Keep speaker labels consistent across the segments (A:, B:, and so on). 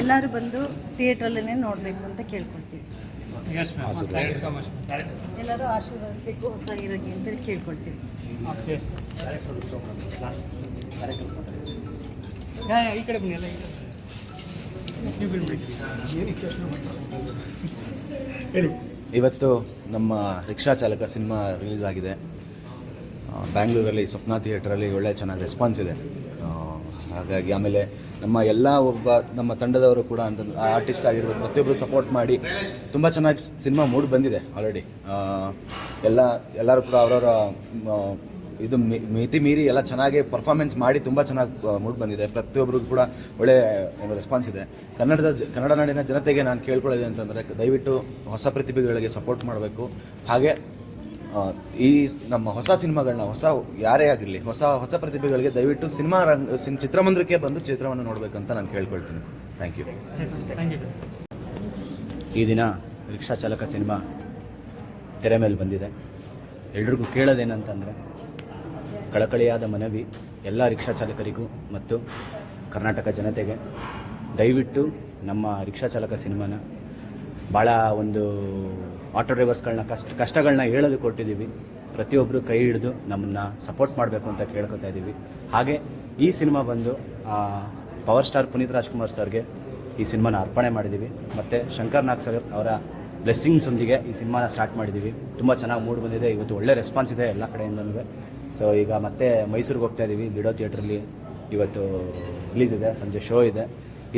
A: ಎಲ್ಲರೂ ಬಂದು ಥಿಯೇಟ್ರಲ್ಲೇ ನೋಡಬೇಕು ಅಂತ ಕೇಳ್ಕೊಳ್ತೀವಿ. ಎಲ್ಲರೂ ಆಶೀರ್ವದಿಸಬೇಕು ಹೊಸ ಹೀರೋಗೆ ಅಂತ ಕೇಳ್ಕೊಳ್ತೀವಿ.
B: ಈ ಕಡೆ ಬನ್ನಿ ಎಲ್ಲ
C: ಇವತ್ತು ನಮ್ಮ ರಿಕ್ಷಾ ಚಾಲಕ ಸಿನಿಮಾ ರಿಲೀಸ್ ಆಗಿದೆ. ಬ್ಯಾಂಗ್ಳೂರಲ್ಲಿ ಸ್ವಪ್ನ ಥಿಯೇಟ್ರಲ್ಲಿ ಒಳ್ಳೆ ಚೆನ್ನಾಗಿ ರೆಸ್ಪಾನ್ಸ್ ಇದೆ. ಹಾಗಾಗಿ ಆಮೇಲೆ ನಮ್ಮ ಎಲ್ಲ ಒಬ್ಬ ನಮ್ಮ ತಂಡದವರು ಕೂಡ ಅಂತ ಆರ್ಟಿಸ್ಟ್ ಆಗಿರ್ಬೋದು ಪ್ರತಿಯೊಬ್ಬರು ಸಪೋರ್ಟ್ ಮಾಡಿ ತುಂಬ ಚೆನ್ನಾಗಿ ಸಿನಿಮಾ ಮೂಡ್ ಬಂದಿದೆ ಆಲ್ರೆಡಿ ಎಲ್ಲ, ಎಲ್ಲರೂ ಕೂಡ ಅವರವರ ಇದು ಮಿತಿ ಮೀರಿ ಎಲ್ಲ ಚೆನ್ನಾಗಿ ಪರ್ಫಾರ್ಮೆನ್ಸ್ ಮಾಡಿ ತುಂಬ ಚೆನ್ನಾಗಿ ಮೂಡ್ ಬಂದಿದೆ. ಪ್ರತಿಯೊಬ್ಬರಿಗೂ ಕೂಡ ಒಳ್ಳೆ ರೆಸ್ಪಾನ್ಸ್ ಇದೆ. ಕನ್ನಡದ ಕನ್ನಡ ನಾಡಿನ ಜನತೆಗೆ ನಾನು ಕೇಳ್ಕೊಳ್ಳೋದೆ ಅಂತಂದರೆ ದಯವಿಟ್ಟು ಹೊಸ ಪ್ರತಿಭೆಗಳಿಗೆ ಸಪೋರ್ಟ್ ಮಾಡಬೇಕು. ಹಾಗೆ ಈ ನಮ್ಮ ಹೊಸ ಸಿನಿಮಾಗಳನ್ನ ಹೊಸ ಯಾರೇ ಆಗಿರಲಿ ಹೊಸ ಹೊಸ ಪ್ರತಿಭೆಗಳಿಗೆ ದಯವಿಟ್ಟು ಸಿನಿಮಾ ರಂಗ ಸಿನ್ ಚಿತ್ರಮಂದಿರಕ್ಕೆ ಬಂದು ಚಿತ್ರವನ್ನು ನೋಡಬೇಕಂತ ನಾನು ಕೇಳ್ಕೊಳ್ತೀನಿ. ಥ್ಯಾಂಕ್ ಯು
B: ಥ್ಯಾಂಕ್ ಯು
D: ಈ ದಿನ ರಿಕ್ಷಾ ಚಾಲಕ ಸಿನಿಮಾ ತೆರೆ ಮೇಲೆ ಬಂದಿದೆ. ಎಲ್ರಿಗೂ ಕೇಳೋದೇನಂತಂದರೆ ಕಳಕಳಿಯಾದ ಮನವಿ ಎಲ್ಲ ರಿಕ್ಷಾ ಚಾಲಕರಿಗೂ ಮತ್ತು ಕರ್ನಾಟಕ ಜನತೆಗೆ ದಯವಿಟ್ಟು ನಮ್ಮ ರಿಕ್ಷಾ ಚಾಲಕ ಸಿನಿಮಾನ ಭಾಳ ಒಂದು ಆಟೋ ಡ್ರೈವರ್ಸ್ಗಳನ್ನ ಕಷ್ಟ, ಕಷ್ಟಗಳನ್ನ ಹೇಳೋದು ಕೊಟ್ಟಿದ್ದೀವಿ. ಪ್ರತಿಯೊಬ್ಬರು ಕೈ ಹಿಡಿದು ನಮ್ಮನ್ನು ಸಪೋರ್ಟ್ ಮಾಡಬೇಕು ಅಂತ ಕೇಳ್ಕೊತಾ ಇದ್ದೀವಿ. ಹಾಗೆ ಈ ಸಿನಿಮಾ ಬಂದು ಪವರ್ ಸ್ಟಾರ್ ಪುನೀತ್ ರಾಜ್ಕುಮಾರ್ ಸರ್ಗೆ ಈ ಸಿನಿಮಾನ ಅರ್ಪಣೆ ಮಾಡಿದ್ದೀವಿ. ಮತ್ತು ಶಂಕರ್ ನಾಗ್ ಸರ್ ಅವರ ಬ್ಲೆಸ್ಸಿಂಗ್ಸ್ ಒಂದಿಗೆ ಈ ಸಿನಿಮಾನ ಸ್ಟಾರ್ಟ್ ಮಾಡಿದ್ದೀವಿ. ತುಂಬ ಚೆನ್ನಾಗಿ ಮೂಡ್ ಬಂದಿದೆ. ಇವತ್ತು ಒಳ್ಳೆ ರೆಸ್ಪಾನ್ಸ್ ಇದೆ ಎಲ್ಲ ಕಡೆಯಿಂದನೂ. ಸೊ ಈಗ ಮತ್ತೆ ಮೈಸೂರಿಗೆ ಹೋಗ್ತಾ ಇದ್ದೀವಿ. ಲಿಡೋ ಥಿಯೇಟ್ರಲ್ಲಿ ಇವತ್ತು ರಿಲೀಸ್ ಇದೆ. ಸಂಜೆ ಶೋ ಇದೆ.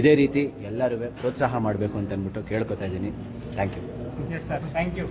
D: ಇದೇ ರೀತಿ ಎಲ್ಲರೂ ಪ್ರೋತ್ಸಾಹ ಮಾಡಬೇಕು ಅಂತ ಅಂದ್ಬಿಟ್ಟು ಕೇಳ್ಕೊತಾ ಇದ್ದೀನಿ. Thank you
B: thank you